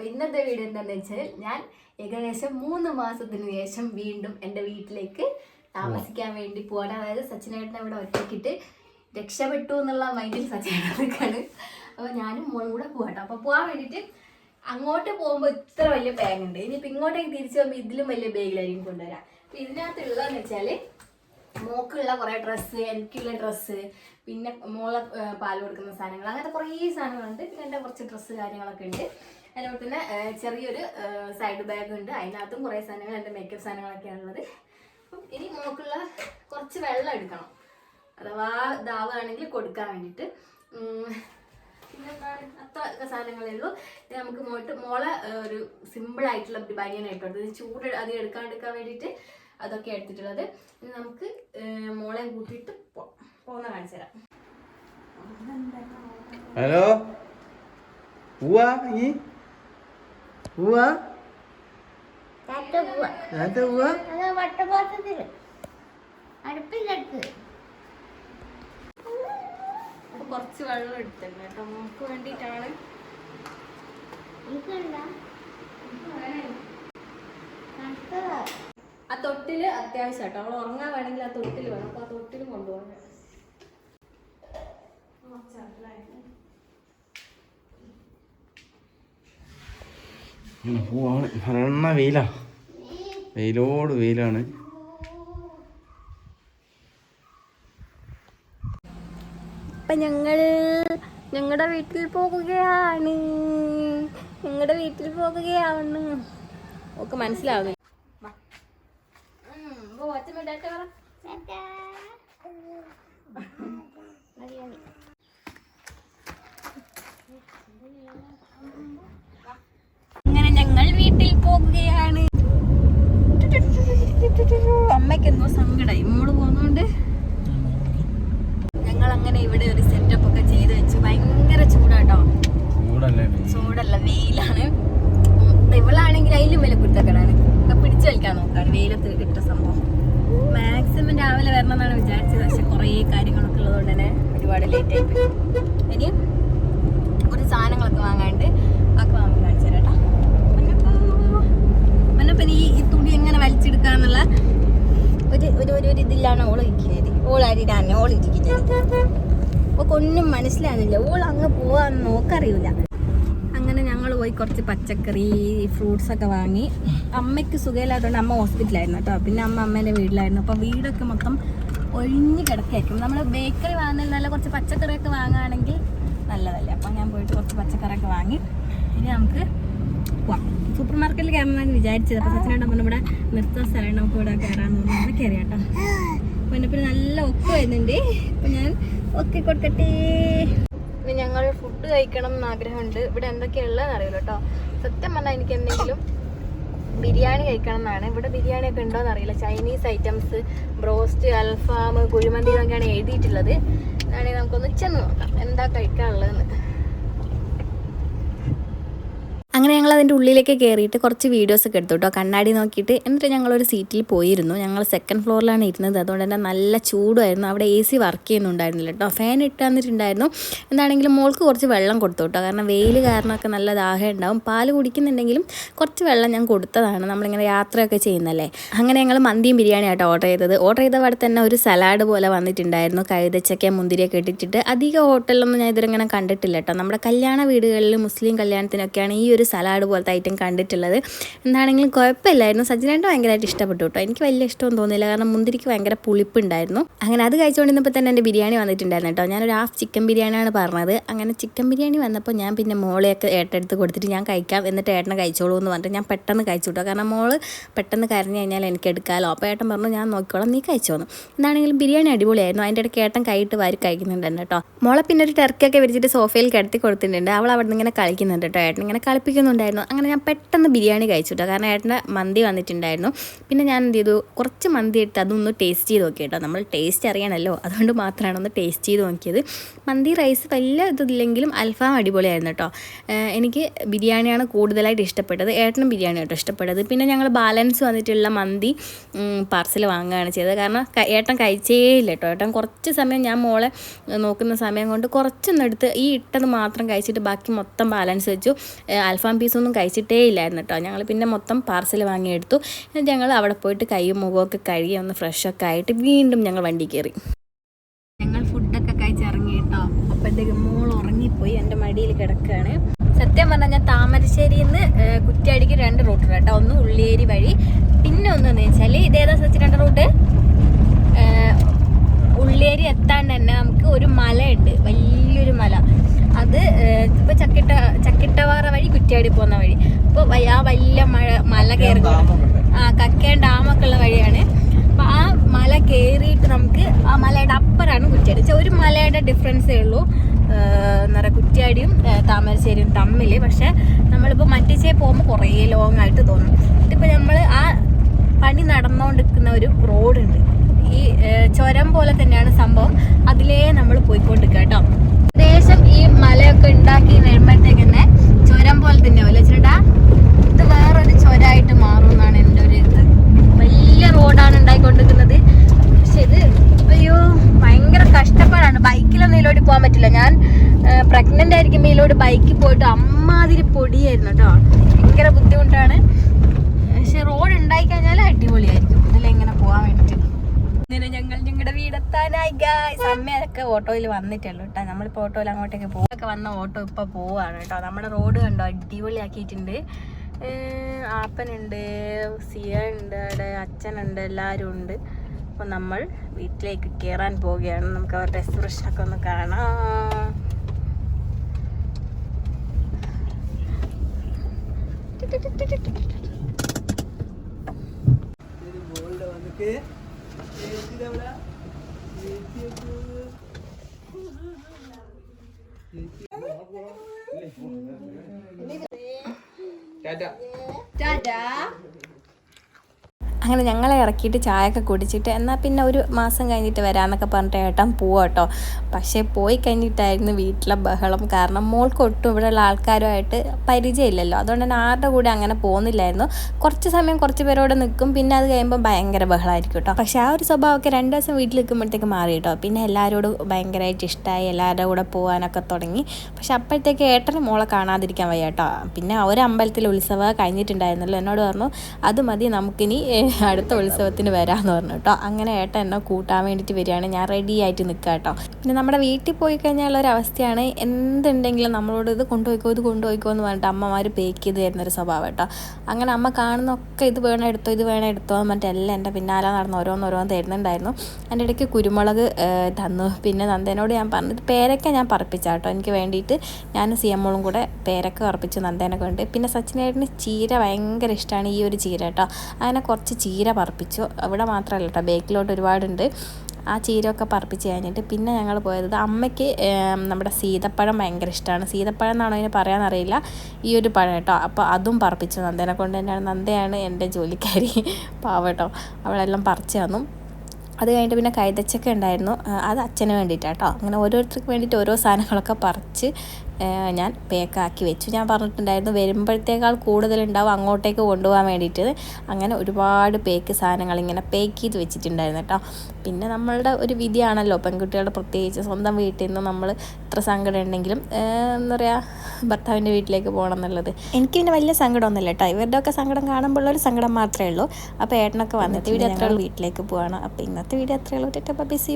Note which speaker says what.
Speaker 1: അപ്പോൾ ഇന്നത്തെ വീഡിയോ എന്താണെന്ന് വെച്ചാൽ ഞാൻ ഏകദേശം മൂന്ന് മാസത്തിന് ശേഷം വീണ്ടും എന്റെ വീട്ടിലേക്ക് താമസിക്കാൻ വേണ്ടി പോകണം അതായത് സച്ചിനേട്ടനെ ഇവിടെ ഒറ്റയ്ക്കിട്ട് രക്ഷപ്പെട്ടു എന്നുള്ള മൈൻഡിൽ സച്ചിനേട്ടനൊക്കെയാണ് അപ്പോൾ ഞാനും മോളും കൂടെ പോകട്ടോ അപ്പോൾ പോകാൻ വേണ്ടിയിട്ട് അങ്ങോട്ട് പോകുമ്പോൾ ഇത്ര വലിയ ബാഗ് ഉണ്ട്. ഇനിയിപ്പോൾ ഇങ്ങോട്ടേക്ക് തിരിച്ചു പോകുമ്പോൾ ഇതിലും വലിയ ബാഗിലായിരിക്കും കൊണ്ടുവരാം. അപ്പോൾ ഇതിനകത്തുള്ളതെന്ന് വെച്ചാൽ മോക്കുള്ള കുറേ ഡ്രസ്സ് എനിക്കുള്ള ഡ്രസ്സ് പിന്നെ മോളെ പാൽ കൊടുക്കുന്ന സാധനങ്ങൾ അങ്ങനത്തെ കുറേ സാധനങ്ങളുണ്ട്. പിന്നെ എന്റെ കുറച്ച് ഡ്രസ്സ് കാര്യങ്ങളൊക്കെ ഉണ്ട്. അതുപോലെ തന്നെ ചെറിയൊരു സൈഡ് ബാഗ് ഉണ്ട്. അതിനകത്തും കുറേ സാധനങ്ങൾ എന്റെ മേക്കപ്പ് സാധനങ്ങളൊക്കെയാണ് ഉള്ളത്. അപ്പം ഇനി മോക്കുള്ള കുറച്ച് വെള്ളം എടുക്കണം. അഥവാ ദാവാണെങ്കിൽ കൊടുക്കാൻ വേണ്ടിയിട്ട്. പിന്നെന്താണ്? അത്ര സാധനങ്ങളേ ഉള്ളൂ. ഇനി നമുക്ക് മോട്ട് മോളെ ഒരു സിമ്പിൾ ആയിട്ടുള്ള ബനിയനായിട്ട് കൊടുത്തത് ചൂട് അത് എടുക്കാൻ എടുക്കാൻ വേണ്ടിയിട്ട് അതൊക്കെ എടുത്തിട്ടുള്ളത്. ഇനി നമുക്ക് മോളെ കൂട്ടിയിട്ട് പോ- പോകുന്ന കാണിച്ചു തരാം.
Speaker 2: ഹലോ? ഉവ്വാ ഈ നേരത്തെ
Speaker 3: അടുപ്പിലെടുത്ത്.
Speaker 1: അപ്പൊ കുറച്ച് വെള്ളം കേട്ടോ. വേണ്ടിയിട്ടാണ്. ആ തൊട്ടിൽ അത്യാവശ്യം കേട്ടോ. അവൾ ഉറങ്ങാൻ വേണമെങ്കിൽ ആ തൊട്ടിൽ വേണം. അപ്പൊ ആ തൊട്ടിൽ കൊണ്ടുപോകണം.
Speaker 2: പോവാണ് നല്ല വെയിലാ വെയിലോട് വെയിലാണ്
Speaker 1: ഇപ്പൊ ഞങ്ങൾ ഞങ്ങളുടെ വീട്ടിൽ പോകുകയാണ് ഞങ്ങളുടെ വീട്ടിൽ പോകുകയാണ് ഒക്കെ മനസ്സിലാവുന്നു അങ്ങനെ ഞങ്ങൾ വീട്ടിൽ പോകുകയാണ് അമ്മയ്ക്ക് എന്തോ സങ്കടം മോൾ പോകുന്നോണ്ട് ഞങ്ങൾ അങ്ങനെ ഇവിടെ ഒരു സെറ്റപ്പ് ഒക്കെ ചെയ്ത് വെച്ചു ഭയങ്കര ചൂടാട്ടോ
Speaker 2: ചൂടല്ലേ
Speaker 1: ചൂടല്ല വെയിലാണ് ഉം, ഇവളാണെങ്കിൽ അതിലും വില കുത്തക്കടാണ് പിടിച്ചു വലിക്കാൻ നോക്കാണ് വെയിലത്ത് ഇട്ട സംഭവം മാക്സിമം രാവിലെ വരണം എന്നാണ് വിചാരിച്ചത് പക്ഷെ കുറേ കാര്യങ്ങളൊക്കെ ഉള്ളതുകൊണ്ട് തന്നെ ഒരുപാട് ലേറ്റ് ആയി പോയി ഇനി കുറച്ച് സാധനങ്ങളൊക്കെ വാങ്ങാണ്ട് ഒക്കെ വാങ്ങി കാണിച്ചു തരാം കേട്ടോ മന്നപ്പൻ ഈ ഈ തുണി എങ്ങനെ വലിച്ചെടുക്കാന്നുള്ള ഒരു ഒരു ഒരു ഒരു ഇതിലാണ് ഓൾ ഇരിക്കുന്നത് ഓൾ അരിടാണ് ഓൾ ഇരിക്കുന്നത് ഒന്നും മനസ്സിലാകുന്നില്ല ഓൾ അങ്ങ് പോവാന്ന് നോക്കറിയില്ല അങ്ങനെ ഞങ്ങൾ പോയി കുറച്ച് പച്ചക്കറി ഫ്രൂട്ട്സ് ഒക്കെ വാങ്ങി. അമ്മയ്ക്ക് സുഖമില്ലാത്തതുകൊണ്ട് അമ്മ ഹോസ്പിറ്റലായിരുന്നു കേട്ടോ. പിന്നെ അമ്മ അമ്മേന്റെ വീട്ടിലായിരുന്നു. അപ്പോൾ വീടൊക്കെ മൊത്തം ഒഴിഞ്ഞ് കിടക്കായിരിക്കും നമ്മൾ ബേക്കറി വാങ്ങുന്നതിൽ നല്ല കുറച്ച് പച്ചക്കറിയൊക്കെ വാങ്ങുകയാണെങ്കിൽ നല്ലതല്ലേ. അപ്പോൾ ഞാൻ പോയിട്ട് കുറച്ച് പച്ചക്കറിയൊക്കെ വാങ്ങി. ഇനി നമുക്ക് പോവാം. സൂപ്പർ മാർക്കറ്റിൽ കയറണമെന്ന് വിചാരിച്ചത്. അപ്പോൾ സച്ചിനോട് നമ്മൾ ഇവിടെ നിർത്തുന്ന സ്ഥലമാണ് നമുക്ക് ഇവിടെ കയറാമെന്ന് പറഞ്ഞാൽ കയറിയാട്ടോ അപ്പോൾ എന്നെ പിന്നെ നല്ല ഒക്ക് വരുന്നുണ്ട്. അപ്പോൾ ഞാൻ ഒക്കെ കൊടുക്കട്ടെ ഞങ്ങൾ ഫുഡ് കഴിക്കണം എന്ന് ആഗ്രഹമുണ്ട്. ഇവിടെ എന്തൊക്കെയുള്ളതെന്ന് അറിയില്ല കേട്ടോ. സത്യം പറഞ്ഞാൽ എനിക്ക് എന്തെങ്കിലും ബിരിയാണി കഴിക്കണം എന്നാണ്. ഇവിടെ ബിരിയാണി ഒക്കെ ഉണ്ടോ എന്നറിയില്ല ചൈനീസ് ഐറ്റംസ് ബ്രോസ്റ്റ് അൽഫാം കുഴിമന്തി എന്നൊക്കെയാണ് എഴുതിയിട്ടുള്ളത്. ആണെങ്കിൽ നമുക്കൊന്ന് ചെന്ന് നോക്കാം. എന്താ കഴിക്കാനുള്ളതെന്ന്. അങ്ങനെ ഞങ്ങൾ അതിന്റെ ഉള്ളിലേക്ക് കയറിയിട്ട് കുറച്ച് വീഡിയോസ് ഒക്കെ എടുത്തു കേട്ടോ. കണ്ണാടി നോക്കിയിട്ട് എന്നിട്ട് ഞങ്ങളൊരു സീറ്റിൽ പോയിരുന്നു. ഞങ്ങൾ സെക്കൻഡ് ഫ്ലോറിലാണ് ഇരുന്നത്. അതുകൊണ്ട് തന്നെ നല്ല ചൂടായിരുന്നു അവിടെ എ സി വർക്ക് ചെയ്യുന്നുണ്ടായിരുന്നില്ല കേട്ടോ. ഫാൻ ഇട്ടാന്നിട്ടുണ്ടായിരുന്നു. എന്താണെങ്കിലും മോൾക്ക് കുറച്ച് വെള്ളം കൊടുത്തു കേട്ടോ. കാരണം വെയിൽ കാരണമൊക്കെ നല്ല ദാഹം ഉണ്ടാവും. പാൽ കുടിക്കുന്നുണ്ടെങ്കിലും കുറച്ച് വെള്ളം ഞാൻ കൊടുത്തതാണ്. നമ്മളിങ്ങനെ യാത്രയൊക്കെ ചെയ്യുന്നല്ലേ. അങ്ങനെ ഞങ്ങൾ മന്തിയും ബിരിയാണി ആട്ടോ ഓർഡർ ചെയ്തത്. ഓർഡർ ചെയ്ത അവിടെ തന്നെ ഒരു സലാഡ് പോലെ വന്നിട്ടുണ്ടായിരുന്നു. കഴുതച്ചക്ക മുന്തിരിയൊക്കെ ഇട്ടിട്ട് അധികം ഹോട്ടലൊന്നും ഞാൻ ഇതുവരെ ഇങ്ങനെ കണ്ടിട്ടില്ല കേട്ടോ. നമ്മുടെ കല്യാണ വീടുകളിൽ മുസ്ലിം കല്യാണത്തിനൊക്കെയാണ് ഈ ഒരു സലാഡ് പോലത്തെ ഐറ്റം കണ്ടിട്ടുള്ളത്. എന്താണെങ്കിലും കുഴപ്പമില്ലായിരുന്നു. സജ്ജനായിട്ട് ഭയങ്കരമായിട്ട് ഇഷ്ടപ്പെട്ടു കേട്ടോ. എനിക്ക് വലിയ ഇഷ്ടമൊന്നും തോന്നിയില്ല. കാരണം മുന്തിരിക്ക് ഭയങ്കര പുളിപ്പുണ്ടായിരുന്നു. അങ്ങനെ അത് കഴിച്ചുകൊണ്ടിരുന്നപ്പോൾ തന്നെ എന്റെ ബിരിയാണി വന്നിട്ടുണ്ടായിരുന്നു കേട്ടോ. ഞാനൊരു ഹാഫ് ചിക്കൻ ബിരിയാണിയാണ് പറഞ്ഞത്. അങ്ങനെ ചിക്കൻ ബിരിയാണി വന്നപ്പോൾ ഞാൻ പിന്നെ മോളെയൊക്കെ ഏട്ടെടുത്ത് കൊടുത്തിട്ട് ഞാൻ കഴിക്കാം. എന്നിട്ട് ഏട്ടനെ കഴിച്ചോളൂ എന്ന് പറഞ്ഞിട്ട് ഞാൻ പെട്ടെന്ന് കഴിച്ചു കേട്ടോ. കാരണം മോൾ പെട്ടെന്ന് കരഞ്ഞു കഴിഞ്ഞാൽ എനിക്ക് എടുക്കാമല്ലോ. അപ്പോൾ ഏട്ടൻ പറഞ്ഞു ഞാൻ നോക്കിക്കോളാം. നീ കഴിച്ചോന്ന് എന്താണെങ്കിലും ബിരിയാണി അടിപൊളിയായിരുന്നു. അതിന്റെ ഇടയ്ക്ക് ഏട്ടൻ കൈയിട്ട് വാരി കഴിക്കുന്നുണ്ടായിരുന്നു കേട്ടോ. മോളെ പിന്നെ ഒരു ടെർക്കൊക്കെ വിരിച്ചിട്ട് സോഫയിൽ കിടത്തി കൊടുത്തിട്ടുണ്ട്. അവൾ അവിടെ നിന്ന് ഇങ്ങനെ കളിക്കുന്നുണ്ട് കേട്ടോ. ഏട്ടൻ ഇങ്ങനെ കളിപ്പിക്കുന്നുണ്ടായിരുന്നു അങ്ങനെ ഞാൻ പെട്ടെന്ന് ബിരിയാണി കഴിച്ചു കേട്ടോ കാരണം ഏട്ടന്റെ മന്തി വന്നിട്ടുണ്ടായിരുന്നു. പിന്നെ ഞാൻ എന്ത് ചെയ്തു? കുറച്ച് മന്തി ഇട്ട് അതൊന്ന് ടേസ്റ്റ് ചെയ്ത് നോക്കി നമ്മൾ ടേസ്റ്റ് അറിയണമല്ലോ. അതുകൊണ്ട് മാത്രമാണ് ഒന്ന് ടേസ്റ്റ് ചെയ്ത് നോക്കിയത്. മന്തി റൈസ് വലിയ ഇതില്ലെങ്കിലും അൽഫാം അടിപൊളിയായിരുന്നു കേട്ടോ. എനിക്ക് ബിരിയാണിയാണ് കൂടുതലായിട്ട് ഇഷ്ടപ്പെട്ടത്. ഏട്ടനും ബിരിയാണി കേട്ടോ ഇഷ്ടപ്പെട്ടത്. പിന്നെ ഞങ്ങൾ ബാലൻസ് വന്നിട്ടുള്ള മന്തി പാർസൽ വാങ്ങുകയാണ് ചെയ്തത്. കാരണം ഏട്ടൻ കഴിച്ചേ ഇല്ല കേട്ടോ. ഏട്ടൻ കുറച്ച് സമയം ഞാൻ മോളെ നോക്കുന്ന സമയം കൊണ്ട് കുറച്ചൊന്നെടുത്ത് ഈ ഇട്ടത് മാത്രം കഴിച്ചിട്ട് ബാക്കി മൊത്തം ബാലൻസ് വെച്ചു. അൽഫാം പീസൊന്നും കഴിച്ചിട്ടേ ഇല്ലായിരുന്നു കേട്ടോ ഞങ്ങൾ പിന്നെ മൊത്തം പാർസൽ വാങ്ങിയെടുത്തു. എന്നിട്ട് ഞങ്ങൾ അവിടെ പോയിട്ട് കൈയും മുഖമൊക്കെ കഴുകി ഒന്ന് ഫ്രഷൊക്കെ ആയിട്ട് വീണ്ടും ഞങ്ങൾ വണ്ടി കയറി. ഞങ്ങൾ ഫുഡൊക്കെ കഴിച്ചിറങ്ങി കേട്ടോ അപ്പോഴത്തേക്ക് മോൾ ഉറങ്ങിപ്പോയി എന്റെ മടിയിൽ കിടക്കുകയാണ് സത്യം പറഞ്ഞാൽ ഞാൻ താമരശ്ശേരിയിൽ നിന്ന് കുറ്റ്യാടിക്ക് രണ്ട് റൂട്ട് കേട്ടോ. ഒന്ന് ഉള്ളിയേരി വഴി പിന്നെ ഒന്നെന്ന് വെച്ചാൽ ഇതേതാ സച്ച് രണ്ട് റൂട്ട് ഉള്ളിയേരി എത്താണ്ട് തന്നെ നമുക്ക് ഒരു മലയുണ്ട്. വലിയൊരു മല. അത് ഇപ്പൊ ചക്കിട്ട ചക്കിട്ടവാറ വഴി കുറ്റിയാടി പോകുന്ന വഴി. അപ്പൊ ആ വലിയ മഴ മല കയറി ആ കക്കയം ഡാമൊക്കെ ഉള്ള വഴിയാണ്. അപ്പൊ ആ മല കയറിയിട്ട് നമുക്ക് ആ മലയുടെ അപ്പറാണ് കുറ്റിയാടി. ഒരു മലയുടെ ഡിഫറൻസേ ഉള്ളൂ. എന്താ പറയുക കുറ്റിയാടിയും താമരശ്ശേരിയും തമ്മിൽ പക്ഷെ നമ്മളിപ്പോൾ മറ്റിച്ചേ പോകുമ്പോൾ കുറേ ലോങ് ആയിട്ട് തോന്നും. ഇതിപ്പോൾ നമ്മൾ ആ പണി നടന്നുകൊണ്ടിരിക്കുന്ന ഒരു റോഡുണ്ട് ഈ ചുരം പോലെ തന്നെയാണ് സംഭവം. അതിലേ നമ്മൾ പോയിക്കൊണ്ടിരിക്കുക കേട്ടോ. ഏകദേശം ഈ മലയൊക്കെ ഉണ്ടാക്കി വരുമ്പോഴത്തേക്ക് തന്നെ ചുരം പോലെ തന്നെ അല്ലേ ചേട്ടാ ഇത് വേറൊരു ചുരമായിട്ട് മാറും എന്നാണ് എന്റെ ഒരു ഇത്. വലിയ റോഡാണ് ഉണ്ടായിക്കൊണ്ടിരിക്കുന്നത്. പക്ഷെ ഇത് അയ്യോ ഭയങ്കര കഷ്ടപ്പാടാണ്. ബൈക്കിലൊന്നും ഇതിലോട്ട് പോകാൻ പറ്റില്ല. ഞാൻ പ്രഗ്നന്റ് ആയിരിക്കുമ്പോൾ ഇതിലോട്ട് ബൈക്കിൽ പോയിട്ട് അമ്മാതിരി പൊടിയായിരുന്നു കേട്ടോ. ഭയങ്കര ബുദ്ധിമുട്ടാണ്. പക്ഷെ റോഡ് ഉണ്ടായി കഴിഞ്ഞാൽ അടിപൊളിയായിരിക്കും ഇതിലെങ്ങനെ പോകാൻ വേണ്ടിട്ട് ഇങ്ങനെ ഞങ്ങൾ ഞങ്ങളുടെ വീടെത്താനായി ഗായ്സ് അമ്മയൊക്കെ ഓട്ടോയിൽ വന്നിട്ടുള്ളൂ കേട്ടോ നമ്മളിപ്പോൾ ഓട്ടോയിൽ അങ്ങോട്ടേക്ക് പോകുമൊക്കെ വന്ന ഓട്ടോ ഇപ്പോൾ പോവാണ് കേട്ടോ നമ്മുടെ റോഡ് കണ്ടോ? അടിപൊളിയാക്കിയിട്ടുണ്ട്. ആപ്പനുണ്ട് സിയ ഉണ്ട് അവിടെ അച്ഛനുണ്ട് എല്ലാവരും ഉണ്ട്. അപ്പോൾ നമ്മൾ വീട്ടിലേക്ക് കയറാൻ പോവുകയാണ്. നമുക്ക് അവരുടെ എക്സ്പ്രഷനൊക്കെ ഒന്ന് കാണാം. ടാറ്റ. ടാറ്റ. അങ്ങനെ ഞങ്ങളെ ഇറക്കിയിട്ട് ചായയൊക്കെ കുടിച്ചിട്ട് എന്നാൽ പിന്നെ ഒരു മാസം കഴിഞ്ഞിട്ട് വരാമെന്നൊക്കെ പറഞ്ഞിട്ട് ഏട്ടൻ പോവാ കേട്ടോ പക്ഷേ പോയി കഴിഞ്ഞിട്ടായിരുന്നു വീട്ടിലെ ബഹളം. കാരണം മോൾക്ക് ഒട്ടും ഇവിടെയുള്ള ആൾക്കാരുമായിട്ട് പരിചയമില്ലല്ലോ. അതുകൊണ്ട് തന്നെ ആരുടെ കൂടെ അങ്ങനെ പോകുന്നില്ലായിരുന്നു. കുറച്ച് സമയം കുറച്ച് പേരോടെ നിൽക്കും. പിന്നെ അത് കഴിയുമ്പോൾ ഭയങ്കര ബഹളമായിരിക്കും കേട്ടോ പക്ഷേ ആ ഒരു സ്വഭാവമൊക്കെ രണ്ട് ദിവസം വീട്ടിൽ നിൽക്കുമ്പോഴത്തേക്ക് മാറി കേട്ടോ പിന്നെ എല്ലാവരോടും ഭയങ്കരമായിട്ട് ഇഷ്ടമായി എല്ലാവരുടെ കൂടെ പോകാനൊക്കെ തുടങ്ങി. പക്ഷെ അപ്പോഴത്തേക്ക് ഏട്ടനും മോളെ കാണാതിരിക്കാൻ വയ്യ കേട്ടോ പിന്നെ ഒരു അമ്പലത്തിൽ ഉത്സവം കഴിഞ്ഞിട്ടുണ്ടായിരുന്നല്ലോ. എന്നോട് പറഞ്ഞു അത് മതി നമുക്കിനി അടുത്ത ഉത്സവത്തിന് വരാമെന്ന് പറഞ്ഞു കേട്ടോ. അങ്ങനെ ഏട്ടൻ എന്നെ കൂട്ടാൻ വേണ്ടിയിട്ട് വരികയാണ്. ഞാൻ റെഡി ആയിട്ട് നിൽക്കുക കേട്ടോ. പിന്നെ നമ്മുടെ വീട്ടിൽ പോയി കഴിഞ്ഞാൽ അവസ്ഥയാണ് എന്തുണ്ടെങ്കിലും നമ്മളോട് ഇത് കൊണ്ടുപോയിക്കോ ഇത് കൊണ്ടുപോയിക്കോ എന്ന് പറഞ്ഞിട്ട് അമ്മമാർ പേക്ക് ചെയ്ത് തരുന്നൊരു സ്വഭാവം കേട്ടോ. അങ്ങനെ അമ്മ കാണുന്നൊക്കെ ഇത് വേണം എടുത്തോ ഇത് വേണം എടുത്തോ എല്ലാം എന്റെ പിന്നാലെ നടന്ന് ഓരോന്നോരോന്ന് തരുന്നുണ്ടായിരുന്നു. എന്റെ ഇടയ്ക്ക് കുരുമുളക് തന്നു. പിന്നെ നന്ദേനോട് ഞാൻ പറഞ്ഞു ഇത് പേരക്ക ഞാൻ പറപ്പിച്ച കേട്ടോ. എനിക്ക് വേണ്ടിയിട്ട് ഞാൻ സി എമ്മോളും കൂടെ പേരക്ക പറപ്പിച്ചു നന്ദേനൊക്കെ ഉണ്ട്. പിന്നെ സച്ചിനേട്ടന് ചീര ഭയങ്കര ഇഷ്ടമാണ് ഈ ഒരു ചീര കേട്ടോ. അങ്ങനെ കുറച്ച് പറപ്പിച്ചു. അവിടെ മാത്രമല്ല കേട്ടോ ബേക്കിലോട്ട് ഒരുപാടുണ്ട്. ആ ചീരയൊക്കെ പറപ്പിച്ച് കഴിഞ്ഞിട്ട് പിന്നെ ഞങ്ങൾ പോയത്. അമ്മയ്ക്ക് നമ്മുടെ സീതപ്പഴം ഭയങ്കര ഇഷ്ടമാണ്. സീതപ്പഴം എന്നാണോ അതിന് പറയാനറിയില്ല ഈ ഒരു പഴം കേട്ടോ. അപ്പോൾ അതും പറപ്പിച്ചു നന്ദേനെ കൊണ്ട് തന്നെയാണ്. നന്ദയാണ് എന്റെ ജോലിക്കാരി. പാവട്ടോ അവളെല്ലാം പറിച്ചു തന്നു. അത് കഴിഞ്ഞിട്ട് പിന്നെ കൈതച്ചക്ക ഉണ്ടായിരുന്നു. അത് അച്ഛന് വേണ്ടിയിട്ടാണ് കേട്ടോ. അങ്ങനെ ഓരോരുത്തർക്ക് വേണ്ടിയിട്ട് ഓരോ സാധനങ്ങളൊക്കെ പറിച്ച് ഞാൻ പേക്കാക്കി വെച്ചു. ഞാൻ പറഞ്ഞിട്ടുണ്ടായിരുന്നു വരുമ്പോഴത്തേക്കാൾ കൂടുതലുണ്ടാവും അങ്ങോട്ടേക്ക് കൊണ്ടുപോകാൻ വേണ്ടിയിട്ട്. അങ്ങനെ ഒരുപാട് പേക്ക് സാധനങ്ങൾ ഇങ്ങനെ പേക്ക് ചെയ്ത് വെച്ചിട്ടുണ്ടായിരുന്നു കേട്ടോ. പിന്നെ നമ്മളുടെ ഒരു വിധിയാണല്ലോ പെൺകുട്ടികളുടെ പ്രത്യേകിച്ച് സ്വന്തം വീട്ടിൽ നിന്ന് നമ്മൾ എത്ര സങ്കടം ഉണ്ടെങ്കിലും എന്താ പറയുക ഭർത്താവിന്റെ വീട്ടിലേക്ക് പോകണം എന്നുള്ളത്. എനിക്ക് പിന്നെ വലിയ സങ്കടമൊന്നുമില്ല കേട്ടോ. ഇവരുടെയൊക്കെ കാണുമ്പോൾ കാണുമ്പോഴുള്ളൊരു സങ്കടം മാത്രമേ ഉള്ളൂ. അപ്പോൾ ഏട്ടനൊക്കെ വന്നിട്ട് വീട് എത്രയുള്ളൂ വീട്ടിലേക്ക് പോവാണ്. അപ്പോൾ ഇന്നത്തെ വീഡിയോ അത്രയുള്ളൂ ബിസി